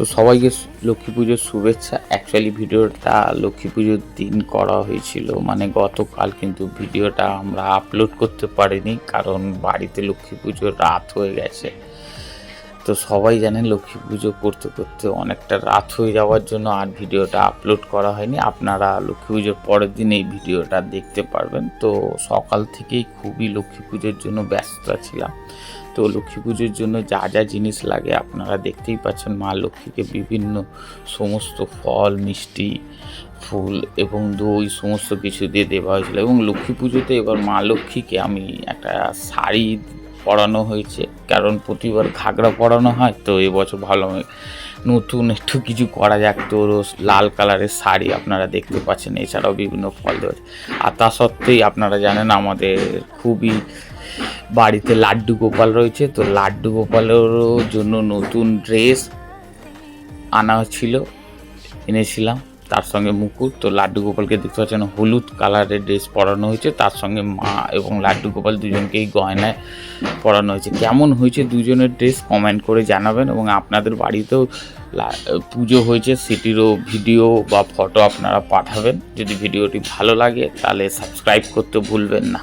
তো সবাইকে লক্ষ্মী পুজোর শুভেচ্ছা। অ্যাকচুয়ালি ভিডিওটা লক্ষ্মী পুজোর দিন করা হয়েছিল। মানে গতকাল কিন্তু ভিডিওটা আমরা আপলোড করতে পারিনি, কারণ বাড়িতে লক্ষ্মী পুজোর রাত হয়ে গেছে। তো সবাই জানেন, লক্ষ্মী পুজো করতে করতে অনেকটা রাত হয়ে যাওয়ার জন্য আর ভিডিওটা আপলোড করা হয়নি। আপনারা লক্ষ্মী পুজোর পরের দিন এই ভিডিওটা দেখতে পারবেন। তো সকাল থেকেই খুবই লক্ষ্মী পুজোর জন্য ব্যস্ত ছিলাম। তো লক্ষ্মী পুজোর জন্য যা যা জিনিস লাগে আপনারা দেখতেই পাচ্ছেন মা লক্ষ্মীকে বিভিন্ন সমস্ত ফল, মিষ্টি, ফুল এবং দই সমস্ত কিছু দিয়ে দেওয়া হয়েছিল এবং লক্ষ্মী পুজোতে এবার মা লক্ষ্মীকে আমি একটা শাড়ি পরানো হয়েছে। কারণ প্রতিবার ঘাগরা পরানো হয়, তো এবছর ভালো নতুন একটু কিছু করা যাক, তো লাল কালারের শাড়ি আপনারা দেখতে পাচ্ছেন, এছাড়াও বিভিন্ন ফল দেওয়া আর তা সত্ত্বেই আপনারা জানেন, আমাদের খুবই বাড়িতে লাড্ডু গোপাল রয়েছে, তো লাড্ডু গোপালেরও জন্য নতুন ড্রেস আনা ছিল, এনেছিলাম। তার সঙ্গে মুকুট, তো লাড্ডু গোপালকে দেখতে পাচ্ছেন হলুদ কালারের ড্রেস পরানো হয়েছে, তার সঙ্গে মা এবং লাড্ডু গোপাল দুজনকেই গয়নায় পরানো হয়েছে। কেমন হয়েছে দুজনের ড্রেস কমেন্ট করে জানাবেন এবং আপনাদের বাড়িতেও পুজো হয়েছে, সেটিরও ভিডিও বা ফটো আপনারা পাঠাবেন। যদি ভিডিওটি ভালো লাগে তাহলে সাবস্ক্রাইব করতে ভুলবেন না।